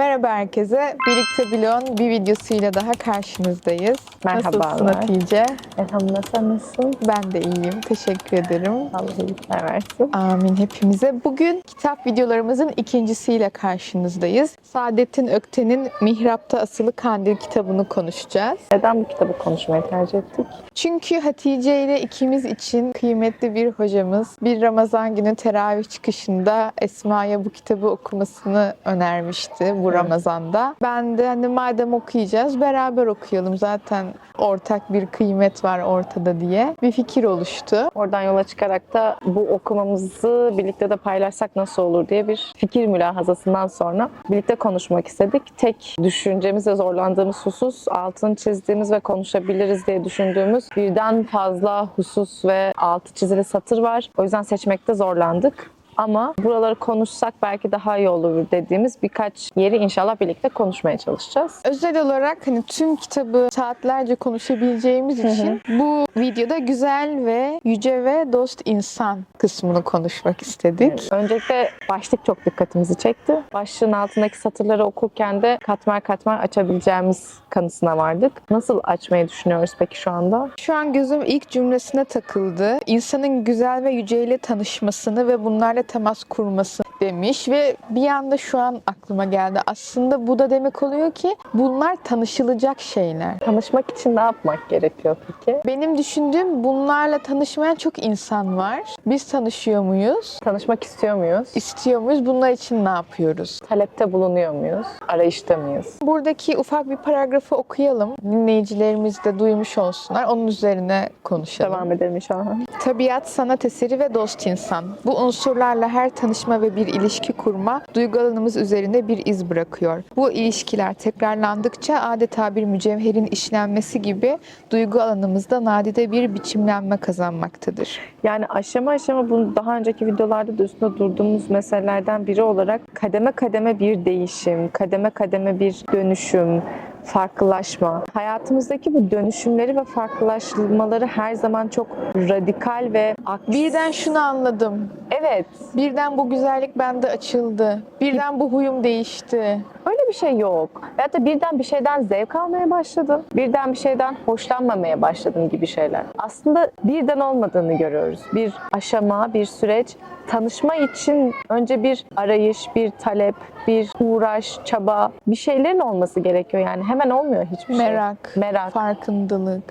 Merhaba herkese. Birlikte Blon bir videosuyla daha karşınızdayız. Merhabalar. Nasılsın Hatice? Elhamdülillah sen nasılsın? Ben de iyiyim. Teşekkür ederim. Allah iyilikler versin. Amin hepimize. Bugün kitap videolarımızın ikincisiyle karşınızdayız. Saadettin Ökten'in Mihrap'ta Asılı Kandil kitabını konuşacağız. Neden bu kitabı konuşmayı tercih ettik? Çünkü Hatice ile ikimiz için kıymetli bir hocamız bir Ramazan günü teravih çıkışında Esma'ya bu kitabı okumasını önermişti bu Ramazan'da. Ben de hani madem okuyacağız beraber okuyalım zaten ortak bir kıymet var ortada diye bir fikir oluştu. Oradan yola çıkarak da bu okumamızı birlikte de paylaşsak nasıl olur diye bir fikir mülahazasından sonra birlikte konuşmak istedik. Tek düşüncemiz ve zorlandığımız husus altını çizdiğimiz ve konuşabiliriz diye düşündüğümüz birden fazla husus ve altı çizili satır var. O yüzden seçmekte zorlandık. Ama buraları konuşsak belki daha iyi olur dediğimiz birkaç yeri inşallah birlikte konuşmaya çalışacağız. Özel olarak hani tüm kitabı saatlerce konuşabileceğimiz için bu videoda güzel ve yüce ve dost insan kısmını konuşmak istedik. Öncelikle başlık çok dikkatimizi çekti. Başlığın altındaki satırları okurken de katmer katmer açabileceğimiz kanısına vardık. Nasıl açmayı düşünüyoruz peki şu anda? Şu an gözüm ilk cümlesine takıldı. İnsanın güzel ve yüceyle tanışmasını ve bunlarla temas kurması demiş ve bir anda şu an aklıma geldi. Aslında bu da demek oluyor ki bunlar tanışılacak şeyler. Tanışmak için ne yapmak gerekiyor peki? Benim düşündüğüm bunlarla tanışmayan çok insan var. Biz tanışıyor muyuz? Tanışmak istiyor muyuz? İstiyor muyuz? Bunlar için ne yapıyoruz? Talepte bulunuyor muyuz? Arayışta mıyız? Buradaki ufak bir paragrafı okuyalım. Dinleyicilerimiz de duymuş olsunlar. Onun üzerine konuşalım. Devam edelim inşallah. Tabiat, sanat eseri ve dost insan. Bu unsurlarla her tanışma ve bir ilişki kurma duygu alanımız üzerinde bir iz bırakıyor. Bu ilişkiler tekrarlandıkça adeta bir mücevherin işlenmesi gibi duygu alanımızda nadide bir biçimlenme kazanmaktadır. Yani aşama aşama bunu daha önceki videolarda da üstünde durduğumuz meselelerden biri olarak kademe kademe bir değişim, kademe kademe bir dönüşüm, farklılaşma. Hayatımızdaki bu dönüşümleri ve farklılaşmaları her zaman çok radikal ve aktif. Birden şunu anladım. Evet, Birden bu güzellik bende açıldı. Birden bu huyum değişti. öyle bir şey yok. Veyahut da birden bir şeyden zevk almaya başladın, birden bir şeyden hoşlanmamaya başladın gibi şeyler. Aslında birden olmadığını görüyoruz. Bir aşama, bir süreç. Tanışma için önce bir arayış, bir talep, bir uğraş, çaba, bir şeylerin olması gerekiyor. Yani hemen olmuyor hiçbir şey. Merak, Merak. farkındalık.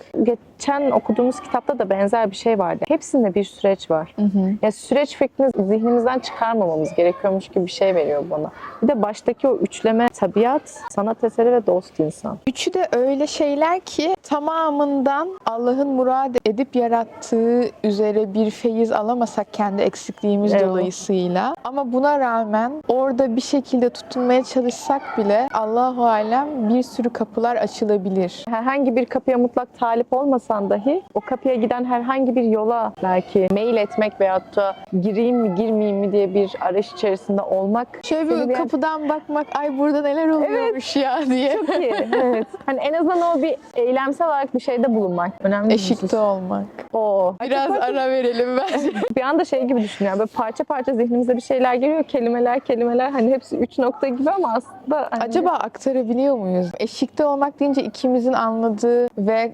Geçen okuduğumuz kitapta da benzer bir şey vardı. Hepsinde bir süreç var. Hı hı. Ya süreç fikrini zihnimizden çıkarmamamız gerekiyormuş gibi bir şey veriyor bana. Bir de baştaki o üçleme tabiat, sanat eseri ve dost insan. Üçü de öyle şeyler ki tamamından Allah'ın murad edip yarattığı üzere bir feyiz alamasak kendi eksikliğimiz Evet. dolayısıyla. Ama buna rağmen orada bir şekilde tutunmaya çalışsak bile Allahu alem bir sürü kapılar açılabilir. Herhangi bir kapıya mutlak talip olmasan dahi o kapıya giden herhangi bir yola belki mail etmek veyahut da gireyim mi girmeyeyim mi diye bir arayış içerisinde olmak Şöyle bir bir- kapıdan bakmak ay burada neler oluyormuş ya diye. çok iyi. evet. Hani en azından o bir eylemsel olarak bir şeyde bulunmak önemli Eşikte olmak. Oo. Biraz ara verelim bence. Bir anda şey gibi düşünüyorum. Böyle parça parça zihnimize bir şeyler geliyor. Kelimeler kelimeler hani hepsi üç nokta gibi ama aslında hani Acaba aktarabiliyor muyuz? Eşikte olmak deyince ikimizin anladığı ve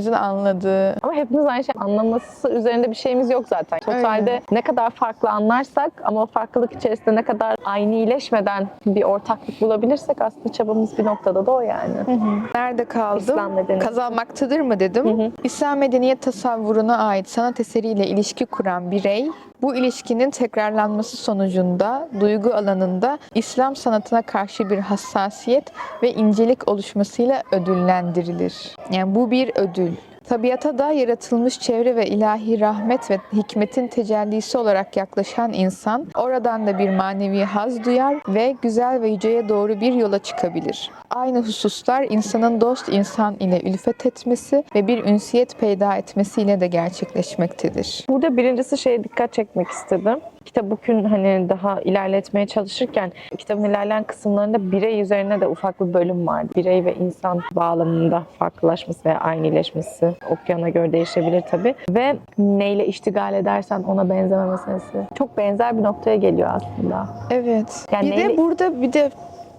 seyircilerimizin anladığı. ama hepimiz aynı şey anlaması üzerinde bir şeyimiz yok zaten. Totalde ne kadar farklı anlarsak ama o farklılık içerisinde ne kadar aynileşmeden bir ortaklık bulabilirsek aslında çabamız bir noktada da o yani. Nerede kaldım? İslam medeniyeti. Kazanmaktadır mı dedim. Hı hı. İslam medeniyet tasavvuruna ait sanat eseriyle ilişki kuran birey, bu ilişkinin tekrarlanması sonucunda duygu alanında İslam sanatına karşı bir hassasiyet ve incelik oluşmasıyla ödüllendirilir. Yani bu bir ödül. Tabiata da yaratılmış çevre ve ilahi rahmet ve hikmetin tecellisi olarak yaklaşan insan oradan da bir manevi haz duyar ve güzel ve yüceye doğru bir yola çıkabilir. Aynı hususlar insanın dost insan ile ülfet etmesi ve bir ünsiyet peyda etmesiyle de gerçekleşmektedir. Burada birincisi şeye dikkat çekmek istedim. Kitap bugün hani daha ilerletmeye çalışırken kitabın ilerleyen kısımlarında birey üzerine de ufak bir bölüm var. Birey ve insan bağlamında farklılaşması ve aynıleşmesi okuyana göre değişebilir tabii. Ve neyle iştigal edersen ona benzeme meselesi. Çok benzer bir noktaya geliyor aslında. Evet. Yani bir neyle- de burada bir de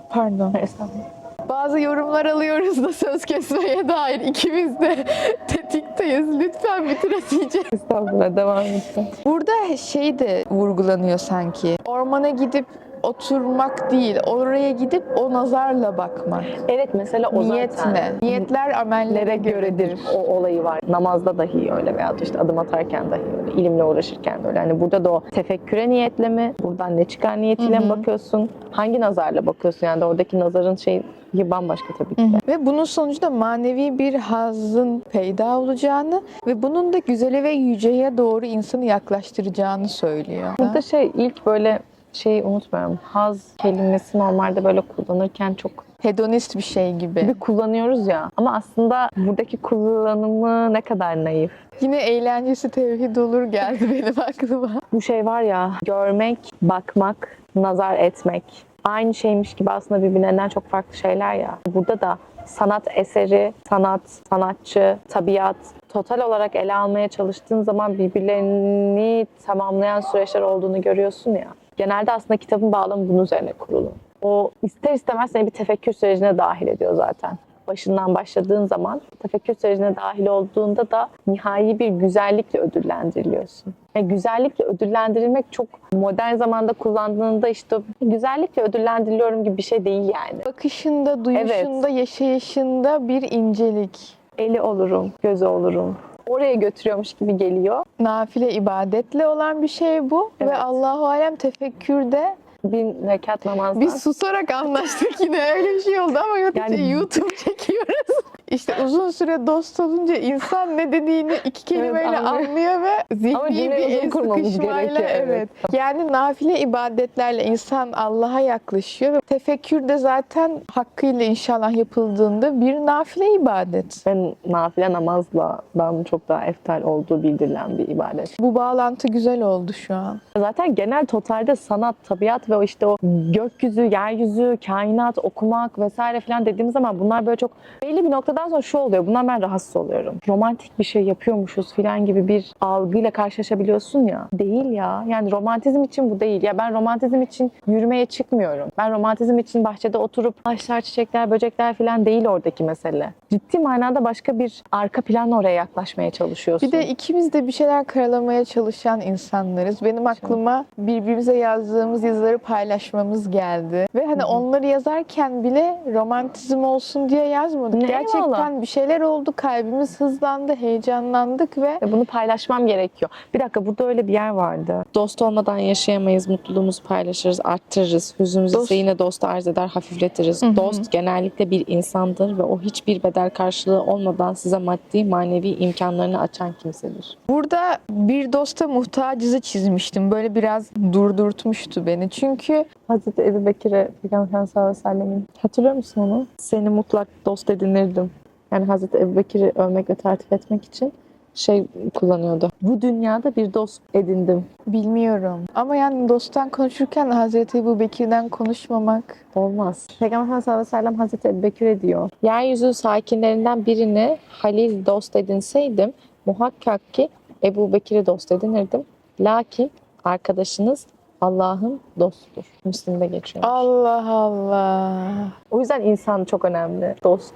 pardon. Estağfurullah. Bazı yorumlar alıyoruz da söz kesmeye dair. İkimiz de tetikteyiz. Lütfen bitir Hatice. Estağfurullah devam etsin. Burada şey de vurgulanıyor sanki. Ormana gidip oturmak değil, oraya gidip o nazarla bakmak. Evet mesela o Niyet zaten. ne? Niyetler amellere göredir o olayı var. Namazda dahi öyle veya işte adım atarken dahi öyle. ilimle uğraşırken de öyle. Hani burada da o tefekküre niyetle mi? Buradan ne çıkar niyetiyle Hı mi hı. bakıyorsun? Hangi nazarla bakıyorsun? Yani oradaki nazarın şeyi bambaşka tabii ki de. Ve bunun sonucunda manevi bir hazın peyda olacağını ve bunun da güzele ve yüceye doğru insanı yaklaştıracağını söylüyor. Burada şey ilk böyle şeyi unutmuyorum. Haz kelimesi normalde böyle kullanırken çok Hedonist bir şey gibi. bir kullanıyoruz ya. Ama aslında buradaki kullanımı ne kadar naif. Yine eğlencesi tevhid olur geldi benim aklıma. Bu şey var ya görmek, bakmak, nazar etmek. Aynı şeymiş gibi aslında birbirlerinden çok farklı şeyler ya. Burada da sanat eseri, sanat, sanatçı, tabiat total olarak ele almaya çalıştığın zaman birbirlerini tamamlayan süreçler olduğunu görüyorsun ya. Genelde aslında kitabın bağlamı bunun üzerine kurulu. O ister istemez seni bir tefekkür sürecine dahil ediyor zaten başından başladığın zaman tefekkür sürecine dahil olduğunda da nihai bir güzellikle ödüllendiriliyorsun. Ve güzellikle ödüllendirilmek çok modern zamanda kullandığında işte güzellikle ödüllendiriliyorum gibi bir şey değil yani. Bakışında, duyuşunda, yaşayışında bir incelik. Eli olurum, gözü olurum. Oraya götürüyormuş gibi geliyor. Nafile ibadetle olan bir şey bu Evet. ve Allahu alem tefekkürde Bir rekat namazdan. biz susarak anlaştık yine öyle bir şey oldu ama Yani- YouTube çekiyoruz. İşte uzun süre dost olunca insan ne dediğini iki kelimeyle anlıyor. anlıyor ve zihni bir el sıkışmayla evet. evet. Yani nafile ibadetlerle insan Allah'a yaklaşıyor ve tefekkür de zaten hakkıyla inşallah yapıldığında bir nafile ibadet. Ben nafile namazla dan çok daha eftal olduğu bildirilen bir ibadet. Bu bağlantı güzel oldu şu an. Zaten genel totalde sanat, tabiat ve işte o gökyüzü, yeryüzü, kainat, okumak vesaire falan dediğimiz zaman bunlar böyle çok belli bir noktadan sonra şu oluyor. Bunlar ben rahatsız oluyorum. Romantik bir şey yapıyormuşuz falan gibi bir algıyla karşılaşabiliyorsun ya. Değil ya. Yani romantizm için bu değil. Ya ben romantizm için yürümeye çıkmıyorum. Ben romantizm için bahçede oturup ağaçlar, çiçekler, böcekler falan değil oradaki mesele. Ciddi manada başka bir arka planla oraya yaklaşmaya çalışıyorsun. Bir de ikimiz de bir şeyler karalamaya çalışan insanlarız. Benim aklıma birbirimize yazdığımız yazıları paylaşmamız geldi. Ve hani onları yazarken bile romantizm olsun diye yazmadık. Ne Gerçekten eyvallah. bir şeyler oldu, kalbimiz hızlandı, heyecanlandık ve bunu paylaşmam gerekiyor. Bir dakika burada öyle bir yer vardı. Dost olmadan yaşayamayız, mutluluğumuzu paylaşırız, arttırırız. Hüznümüzü Dost- ise yine dost arz eder, hafifletiriz. Hı hı. Dost genellikle bir insandır ve o hiçbir bedel karşılığı olmadan size maddi, manevi imkanlarını açan kimsedir. burada bir dosta muhtacızı çizmiştim. Böyle biraz durdurtmuştu beni. Çünkü Hazreti Ebu Bekir'e Peygamber Efendimiz sallallahu aleyhi ve sellemin hatırlıyor musun onu? Seni mutlak dost edinirdim. Yani Hazreti Ebu Bekir'i övmek ve tartif etmek için şey kullanıyordu. Bu dünyada bir dost edindim. bilmiyorum. Ama yani dosttan konuşurken Hazreti Ebu Bekir'den konuşmamak Olmaz. Peygamber Efendimiz sallallahu aleyhi ve sellem Hazreti Ebubekir'e diyor. Yeryüzü sakinlerinden birini halil dost edinseydim muhakkak ki Ebu Bekir'i dost edinirdim. Lakin arkadaşınız Allah'ın dostudur. Müslim'de geçiyor. Allah Allah. O yüzden insan çok önemli. Dost,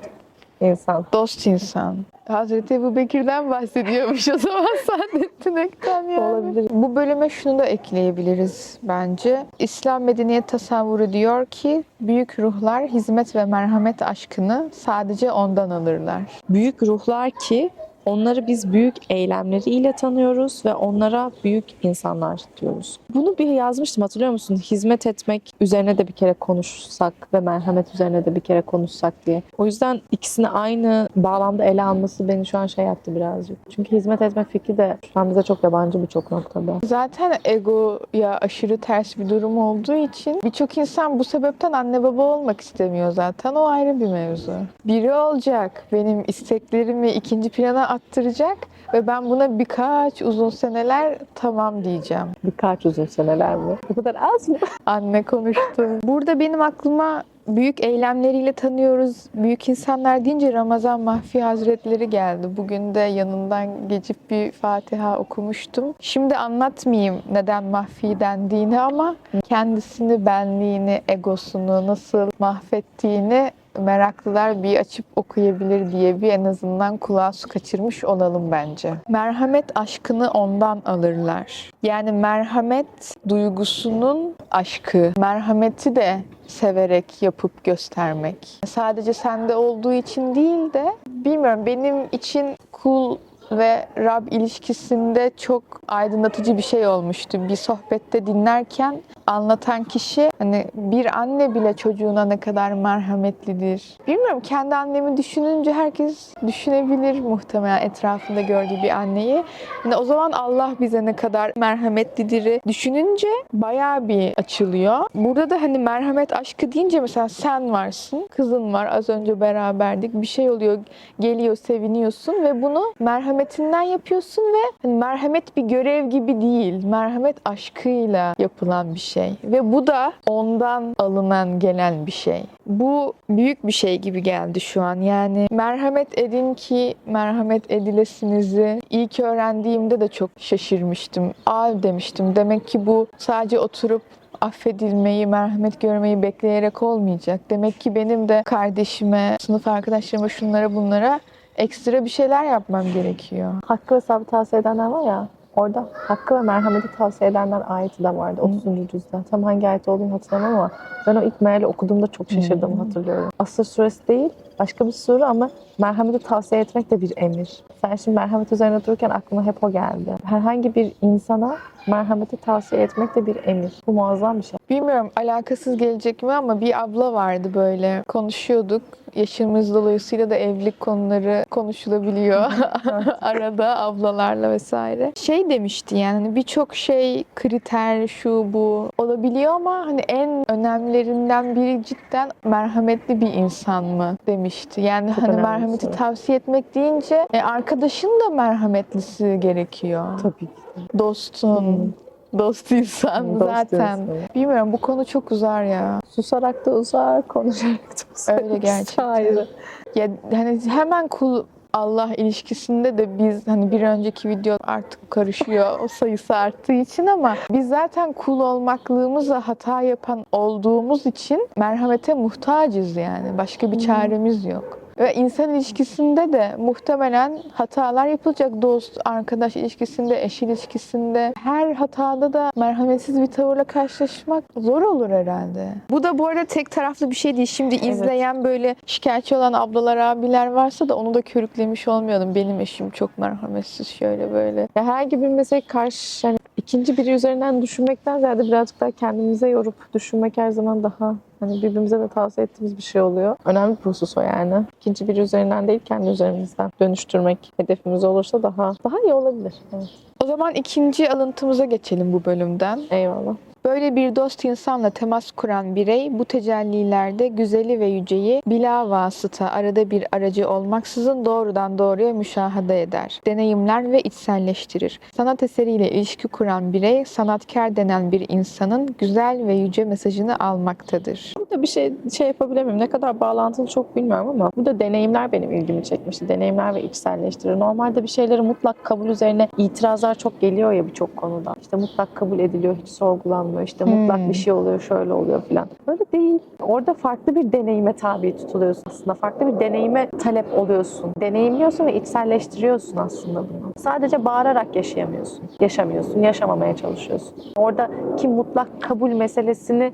insan. Dost insan. Hazreti Ebu Bekir'den bahsediyormuş o zaman Saadettin Ekten yani. Olabilir. Bu bölüme şunu da ekleyebiliriz bence. İslam medeniyet tasavvuru diyor ki büyük ruhlar hizmet ve merhamet aşkını sadece ondan alırlar. Büyük ruhlar ki onları biz büyük eylemleriyle tanıyoruz ve onlara büyük insanlar diyoruz. Bunu bir yazmıştım hatırlıyor musun? Hizmet etmek üzerine de bir kere konuşsak ve merhamet üzerine de bir kere konuşsak diye. O yüzden ikisini aynı bağlamda ele alması beni şu an şey yaptı birazcık. Çünkü hizmet etme fikri de şu an bize çok yabancı birçok noktada. Zaten egoya aşırı ters bir durum olduğu için birçok insan bu sebepten anne baba olmak istemiyor zaten. O ayrı bir mevzu. Biri olacak, benim isteklerimi ikinci plana attıracak ve ben buna birkaç uzun seneler tamam diyeceğim. Birkaç uzun seneler mi? Bu kadar az mı? Anne konuştu. Burada benim aklıma büyük eylemleriyle tanıyoruz. Büyük insanlar deyince Ramazan Mahfi Hazretleri geldi. Bugün de yanından geçip bir Fatiha okumuştum. Şimdi anlatmayayım neden Mahfi dendiğini ama kendisini, benliğini, egosunu nasıl mahvettiğini meraklılar bir açıp okuyabilir diye bir en azından kulağa su kaçırmış olalım bence. Merhamet aşkını ondan alırlar. Yani merhamet duygusunun aşkı. Merhameti de severek yapıp göstermek. Sadece sende olduğu için değil de bilmiyorum benim için kul ve Rab ilişkisinde çok aydınlatıcı bir şey olmuştu. Bir sohbette dinlerken anlatan kişi hani bir anne bile çocuğuna ne kadar merhametlidir. Bilmiyorum kendi annemi düşününce herkes düşünebilir muhtemelen etrafında gördüğü bir anneyi. Yani o zaman Allah bize ne kadar merhametlidir düşününce bayağı bir açılıyor. Burada da hani merhamet aşkı deyince mesela sen varsın, kızın var az önce beraberdik bir şey oluyor geliyor seviniyorsun ve bunu merhametinden yapıyorsun ve hani merhamet bir görev gibi değil. Merhamet aşkıyla yapılan bir şey. Ve bu da ondan alınan gelen bir şey. Bu büyük bir şey gibi geldi şu an. Yani merhamet edin ki merhamet edilesinizi ilk öğrendiğimde de çok şaşırmıştım. Aa demiştim. Demek ki bu sadece oturup affedilmeyi, merhamet görmeyi bekleyerek olmayacak. Demek ki benim de kardeşime, sınıf arkadaşlarıma, şunlara bunlara ekstra bir şeyler yapmam gerekiyor. Hakkı ve sabrı tavsiye edenler var ya. Orada hakkı ve merhameti tavsiye edenler ayeti de vardı 30. cüzde. Tam hangi ayet olduğunu hatırlamam ama ben o ilk meali okuduğumda çok şaşırdığımı Hmm. hatırlıyorum. Asır suresi değil, başka bir sure ama merhameti tavsiye etmek de bir emir. Sen şimdi merhamet üzerine dururken aklıma hep o geldi. Herhangi bir insana merhameti tavsiye etmek de bir emir. Bu muazzam bir şey. Bilmiyorum alakasız gelecek mi ama bir abla vardı böyle konuşuyorduk. Yaşımız dolayısıyla da evlilik konuları konuşulabiliyor arada ablalarla vesaire. Şey demişti yani hani birçok şey kriter şu bu olabiliyor ama hani en önemlilerinden biri cidden merhametli bir insan mı demişti. Yani Çok hani merhameti soru. tavsiye etmek deyince e, arkadaşın da merhametlisi gerekiyor. Tabii ki. Dostun, dost insan Dost zaten. diyorsun. Bilmiyorum bu konu çok uzar ya. Susarak da uzar, konuşarak da uzar. Öyle gerçekten. Ayrı. Ya hani hemen kul Allah ilişkisinde de biz hani bir önceki video artık karışıyor o sayısı arttığı için ama biz zaten kul olmaklığımızla hata yapan olduğumuz için merhamete muhtacız yani. Başka bir çaremiz yok. Ve insan ilişkisinde de muhtemelen hatalar yapılacak. Dost, arkadaş ilişkisinde, eş ilişkisinde. Her hatada da merhametsiz bir tavırla karşılaşmak zor olur herhalde. Bu da bu arada tek taraflı bir şey değil. Şimdi izleyen böyle şikayetçi olan ablalar, abiler varsa da onu da körüklemiş olmayalım. Benim eşim çok merhametsiz şöyle böyle. Ya herhangi bir mesele karşı yani ikinci biri üzerinden düşünmekten ziyade birazcık daha kendimize yorup düşünmek her zaman daha hani birbirimize de tavsiye ettiğimiz bir şey oluyor. Önemli bir husus o yani. İkinci biri üzerinden değil kendi üzerimizden dönüştürmek hedefimiz olursa daha daha iyi olabilir. Evet. O zaman ikinci alıntımıza geçelim bu bölümden. Eyvallah. Böyle bir dost insanla temas kuran birey bu tecellilerde güzeli ve yüceyi bila vasıta arada bir aracı olmaksızın doğrudan doğruya müşahede eder, deneyimler ve içselleştirir. Sanat eseriyle ilişki kuran birey sanatkar denen bir insanın güzel ve yüce mesajını almaktadır. Burada bir şey şey yapabilir miyim? Ne kadar bağlantılı çok bilmiyorum ama burada deneyimler benim ilgimi çekmişti. Deneyimler ve içselleştirir. Normalde bir şeyleri mutlak kabul üzerine itirazlar çok geliyor ya birçok konuda. İşte mutlak kabul ediliyor, hiç sorgulanmıyor. İşte mutlak Hmm. bir şey oluyor, şöyle oluyor filan. Öyle değil. Orada farklı bir deneyime tabi tutuluyorsun aslında. Farklı bir deneyime talep oluyorsun. Deneyimliyorsun ve içselleştiriyorsun aslında bunu. Sadece bağırarak yaşayamıyorsun. Yaşamıyorsun, yaşamamaya çalışıyorsun. Oradaki mutlak kabul meselesinin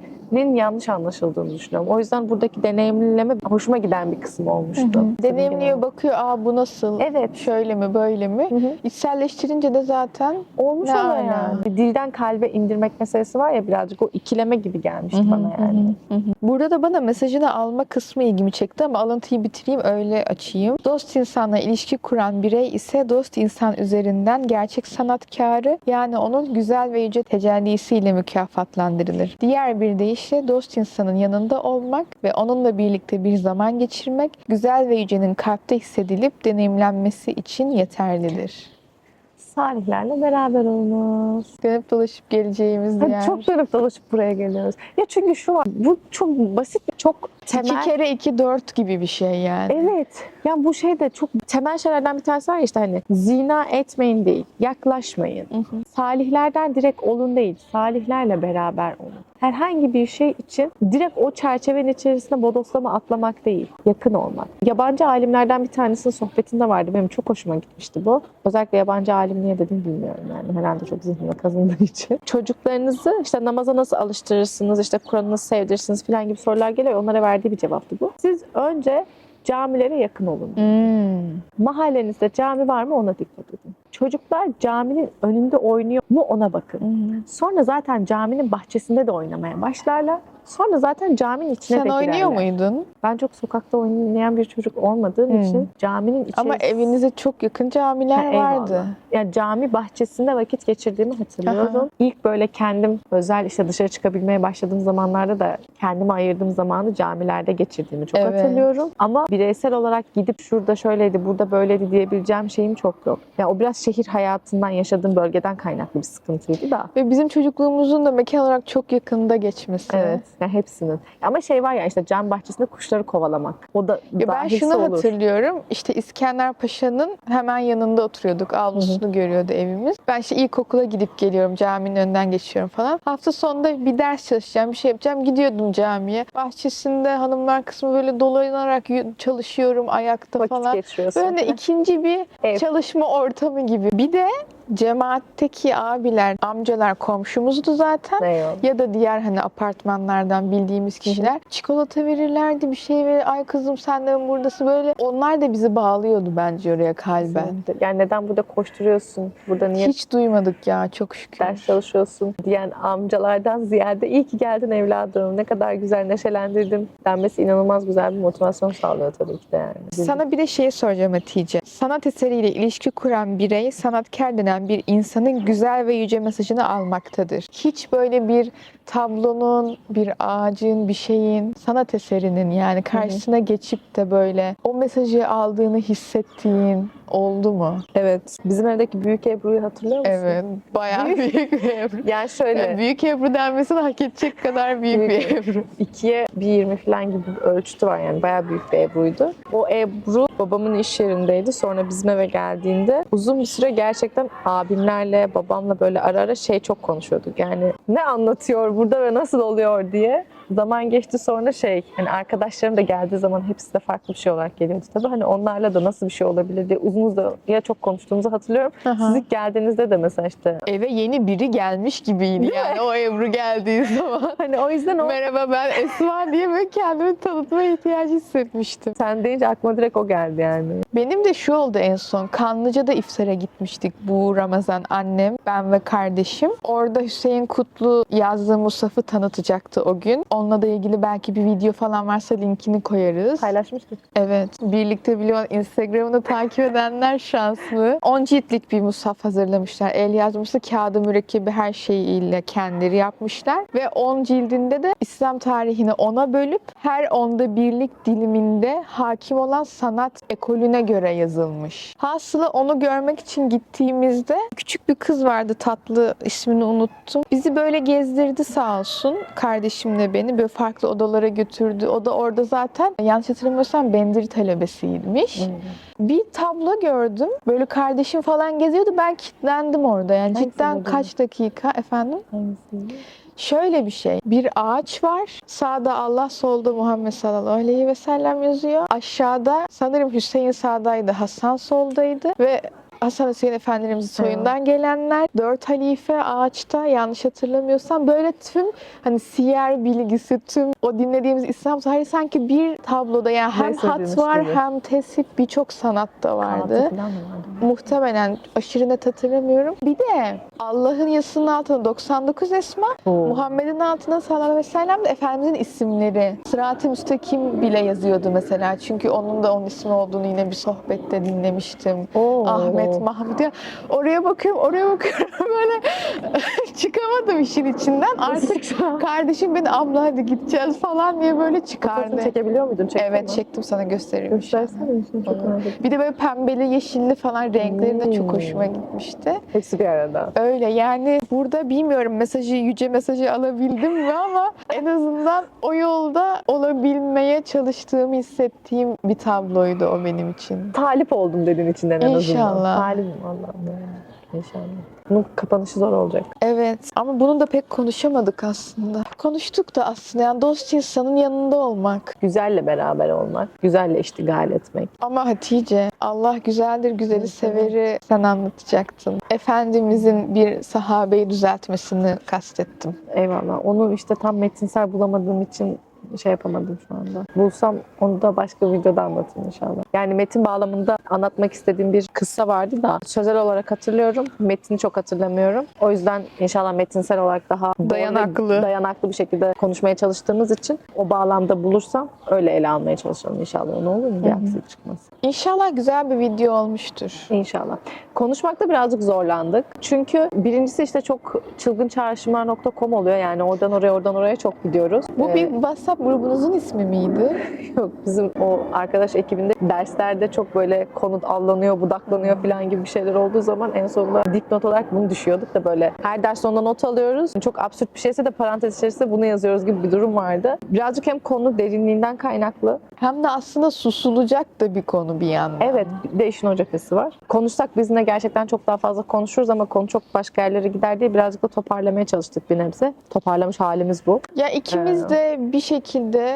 yanlış anlaşıldığını düşünüyorum. O yüzden buradaki deneyimleme hoşuma giden bir kısım olmuştu. Deneyimliyor, bakıyor, aa bu nasıl? Evet. Şöyle mi, böyle mi? Hı hı. İçselleştirince de zaten Olmuş oluyor yani. Dilden kalbe indirmek meselesi var ya birazcık o ikileme gibi gelmişti bana yani. Burada da bana mesajını alma kısmı ilgimi çekti ama alıntıyı bitireyim öyle açayım. Dost insanla ilişki kuran birey ise dost insan üzerinden gerçek sanatkarı yani onun güzel ve yüce tecellisiyle mükafatlandırılır. Diğer bir deyişle dost insanın yanında olmak ve onunla birlikte bir zaman geçirmek güzel ve yücenin kalpte hissedilip deneyimlenmesi için yeterlidir. Salihlerle beraber olunuz. Dönüp dolaşıp geleceğimiz Hadi yer. çok dönüp dolaşıp buraya geliyoruz. Ya çünkü şu var, bu çok basit, çok İki kere iki dört gibi bir şey yani. Evet. Ya bu şey de çok temel şeylerden bir tanesi var ya işte hani zina etmeyin değil, yaklaşmayın. Salihlerden direkt olun değil, salihlerle beraber olun. Herhangi bir şey için direkt o çerçevenin içerisinde bodoslama atlamak değil, yakın olmak. Yabancı alimlerden bir tanesinin sohbetinde vardı. Benim çok hoşuma gitmişti bu. Özellikle yabancı alim niye dedim bilmiyorum yani. Herhalde çok zihnime kazındığı için. Çocuklarınızı işte namaza nasıl alıştırırsınız, işte Kur'an'ı nasıl sevdirirsiniz falan gibi sorular geliyor. Onlara verdiği bir cevaptı bu. Siz önce camilere yakın olun. Hmm. Mahallenizde cami var mı ona dikkat edin. Çocuklar caminin önünde oynuyor mu ona bakın. Hmm. Sonra zaten caminin bahçesinde de oynamaya başlarlar. Sonra zaten caminin içine Sen de girerler. oynuyor muydun? Ben çok sokakta oynayan bir çocuk olmadığım Hmm. için caminin içi... Ama evinize çok yakın camiler Ha, eyvallah. vardı. Yani cami bahçesinde vakit geçirdiğimi hatırlıyorum. Aha. İlk böyle kendim özel işte dışarı çıkabilmeye başladığım zamanlarda da kendime ayırdığım zamanı camilerde geçirdiğimi çok Evet. hatırlıyorum. Ama bireysel olarak gidip şurada şöyleydi, burada böyleydi diyebileceğim şeyim çok yok. Yani o biraz şehir hayatından yaşadığım bölgeden kaynaklı bir sıkıntıydı da. Ve bizim çocukluğumuzun da mekan olarak çok yakında geçmesi. Evet. Yani hepsinin. Ama şey var ya işte cam bahçesinde kuşları kovalamak. O da Ya ben şunu olur. hatırlıyorum. İşte İskender Paşa'nın hemen yanında oturuyorduk. Avlusunu görüyordu evimiz. Ben işte ilkokula gidip geliyorum. Caminin önünden geçiyorum falan. Hafta sonunda bir ders çalışacağım, bir şey yapacağım. Gidiyordum camiye. Bahçesinde hanımlar kısmı böyle dolanarak çalışıyorum ayakta Vakit falan. geçiriyorsun. Böyle ikinci bir Ev. çalışma ortamı gibi. Bir de cemaatteki abiler, amcalar komşumuzdu zaten. Eyvallah. Ya da diğer hani apartmanlardan bildiğimiz kişiler çikolata verirlerdi bir şey verir. Ay kızım sen de mi buradasın böyle. Onlar da bizi bağlıyordu bence oraya kalben. Kesinlikle. Yani neden burada koşturuyorsun? Burada niye Hiç duymadık ya çok şükür. ders çalışıyorsun diyen amcalardan ziyade iyi ki geldin evladım ne kadar güzel neşelendirdin denmesi inanılmaz güzel bir motivasyon sağlıyor tabii ki de yani. Sana bir de şey soracağım Hatice. Sanat eseriyle ilişki kuran birey sanatkar denen bir insanın güzel ve yüce mesajını almaktadır. Hiç böyle bir tablonun, bir ağacın, bir şeyin, sanat eserinin yani karşısına geçip de böyle o mesajı aldığını hissettiğin oldu mu? Evet. Bizim evdeki büyük Ebru'yu hatırlıyor musun? Evet. Bayağı büyük bir Ebru. Yani şöyle Yani büyük Ebru denmesini hak edecek kadar büyük Büyük bir Ebru. ikiye bir yirmi falan gibi bir ölçütü var yani bayağı büyük bir Ebru'ydu. O Ebru babamın iş yerindeydi. Sonra bizim eve geldiğinde uzun bir süre gerçekten abimlerle babamla böyle ara ara şey çok konuşuyorduk. Yani ne anlatıyor burada ve nasıl oluyor diye. Zaman geçti sonra şey hani arkadaşlarım da geldiği zaman hepsi de farklı bir şey olarak geliyordu tabii. Hani onlarla da nasıl bir şey olabilir diye uzun ya çok konuştuğumuzu hatırlıyorum. Aha. Siz ilk geldiğinizde de mesela işte Eve yeni biri gelmiş gibiydi Değil yani o Ebru geldiği zaman. hani o yüzden o Merhaba ben Esma diye böyle kendimi tanıtmaya ihtiyacı hissetmiştim. sen deyince aklıma direkt o geldi yani. Benim de şu oldu en son. Kanlıca'da iftara gitmiştik bu Ramazan annem, ben ve kardeşim. Orada Hüseyin Kutlu yazdığı Musaf'ı tanıtacaktı o gün. Onunla da ilgili belki bir video falan varsa linkini koyarız. Paylaşmıştık. Evet. Birlikte biliyor Instagram'ını takip edenler şanslı. 10 ciltlik bir musaf hazırlamışlar. El yazması, kağıdı, mürekkebi her şeyiyle kendileri yapmışlar. Ve 10 cildinde de İslam tarihini ona bölüp her onda birlik diliminde hakim olan sanat ekolüne göre yazılmış. Hasılı onu görmek için gittiğimizde küçük bir kız vardı tatlı ismini unuttum. Bizi böyle gezdirdi sağ olsun. Kardeşimle beni böyle farklı odalara götürdü. O da orada zaten yanlış hatırlamıyorsam Bendir talebesiymiş. Bir tablo gördüm. Böyle kardeşim falan geziyordu. Ben kilitlendim orada. Yani Hangisini cidden kaç dakika efendim? Hangisi? Şöyle bir şey. Bir ağaç var. Sağda Allah, solda Muhammed sallallahu aleyhi ve sellem yazıyor. Aşağıda sanırım Hüseyin sağdaydı, Hasan soldaydı ve Hasan Hüseyin Efendilerimizin soyundan gelenler. Dört halife ağaçta yanlış hatırlamıyorsam böyle tüm hani siyer bilgisi, tüm o dinlediğimiz İslam tarihi sanki bir tabloda yani hem Neyse hat var gibi. hem tesip birçok sanat da vardı. Vardı? Muhtemelen aşırı net hatırlamıyorum. Bir de Allah'ın yazısının altında 99 esma. Muhammed'in altında sallallahu aleyhi ve sellem de Efendimizin isimleri. Sırat-ı Müstakim bile yazıyordu mesela. Çünkü onun da onun ismi olduğunu yine bir sohbette dinlemiştim. Oo. Ahmet Evet Mahmut Oraya bakıyorum, oraya bakıyorum böyle çıkamadım işin içinden. Artık kardeşim beni abla hadi gideceğiz falan diye böyle çıkardı. Fotoğrafını çekebiliyor muydun? Çektin Evet mi? çektim sana göstereyim. Göstersene misin? Çok Olur. merak ettim. Bir de böyle pembeli, yeşilli falan renkleri de çok Hmm. hoşuma gitmişti. Hepsi bir arada. Öyle yani burada bilmiyorum mesajı, yüce mesajı alabildim mi ama en azından o yolda olabilmeye çalıştığımı hissettiğim bir tabloydu o benim için. Talip oldum dedin içinden en azından. İnşallah. Talibim Allah'ım. ya. İnşallah. Bunun kapanışı zor olacak. Evet ama bunu da pek konuşamadık aslında. Konuştuk da aslında yani dost insanın yanında olmak. Güzelle beraber olmak, güzelle iştigal etmek. Ama Hatice Allah güzeldir güzeli severi sen anlatacaktın. Efendimizin bir sahabeyi düzeltmesini kastettim. Eyvallah. Onu işte tam metinsel bulamadığım için şey yapamadım şu anda. Bulsam onu da başka bir videoda anlatırım inşallah. Yani metin bağlamında anlatmak istediğim bir kıssa vardı da sözel olarak hatırlıyorum. Metni çok hatırlamıyorum. O yüzden inşallah metinsel olarak daha Dayanaklı. dayanaklı bir şekilde konuşmaya çalıştığımız için o bağlamda bulursam öyle ele almaya çalışalım inşallah. Ne olur mu? Bir aksilik çıkmaz. İnşallah güzel bir video olmuştur. İnşallah. Konuşmakta birazcık zorlandık. Çünkü birincisi işte çok çılgınçağrışımlar.com oluyor. Yani oradan oraya oradan oraya çok gidiyoruz. Bu Ee, bir WhatsApp grubunuzun ismi miydi? Yok bizim o arkadaş ekibinde derslerde çok böyle konu allanıyor, budaklanıyor falan gibi bir şeyler olduğu zaman en sonunda dipnot olarak bunu düşüyorduk da böyle her ders sonunda not alıyoruz. Çok absürt bir şeyse de parantez içerisinde bunu yazıyoruz gibi bir durum vardı. Birazcık hem konu derinliğinden kaynaklı. Hem de aslında susulacak da bir konu bir yandan. Evet bir de işin o cephesi var. Konuşsak biz de gerçekten çok daha fazla konuşuruz ama konu çok başka yerlere gider diye birazcık da toparlamaya çalıştık bir nebze. Toparlamış halimiz bu. Ya ikimiz de bir şekilde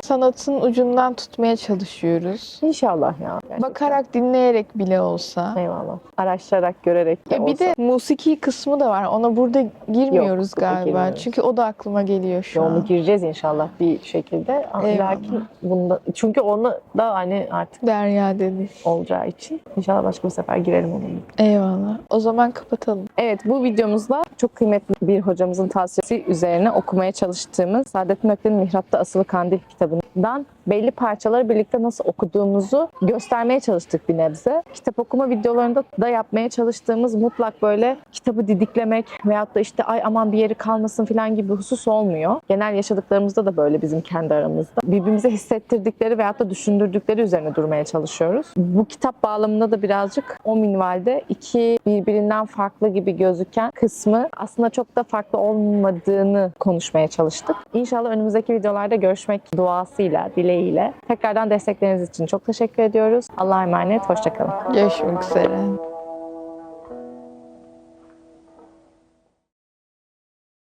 sanatın ucundan tutmaya çalışıyoruz. İnşallah ya. Gerçekten. Bakarak, dinleyerek bile olsa. Eyvallah. Araştırarak, görerek de Ya bir olsa. de musiki kısmı da var. Ona burada girmiyoruz burada galiba. girmiyoruz. Çünkü o da aklıma geliyor şu Onu an. gireceğiz inşallah bir şekilde. Lakin bunda çünkü onu da hani artık Derya dedi. olacağı için inşallah başka bir sefer girelim onun. Eyvallah. O zaman kapatalım. Evet bu videomuzda çok kıymetli bir hocamızın tavsiyesi üzerine okumaya çalıştığımız Saadettin Ökten'in Mihrap'ta Asılı Kandil kitabından belli parçaları birlikte nasıl okuduğumuzu göstermeye çalıştık bir nebze. Kitap okuma videolarında da yapmaya çalıştığımız mutlak böyle kitabı didiklemek veyahut da işte ay aman bir yeri kalmasın falan gibi husus olmuyor. Genel yaşadıklarımızda da böyle bizim kendi aramızda. Birbirimize hissettirdikleri veyahut da düşündürdükleri üzerine durmaya çalışıyoruz. Bu kitap bağlamında da birazcık o minvalde iki birbirinden farklı gibi gözüken kısmı aslında çok da farklı olmadığını konuşmaya çalıştık. İnşallah önümüzdeki videolarda görüşmek duasıyla, dileğiyle. Tekrardan destekleriniz için çok teşekkür ediyoruz. Allah'a emanet, hoşçakalın. Görüşmek üzere.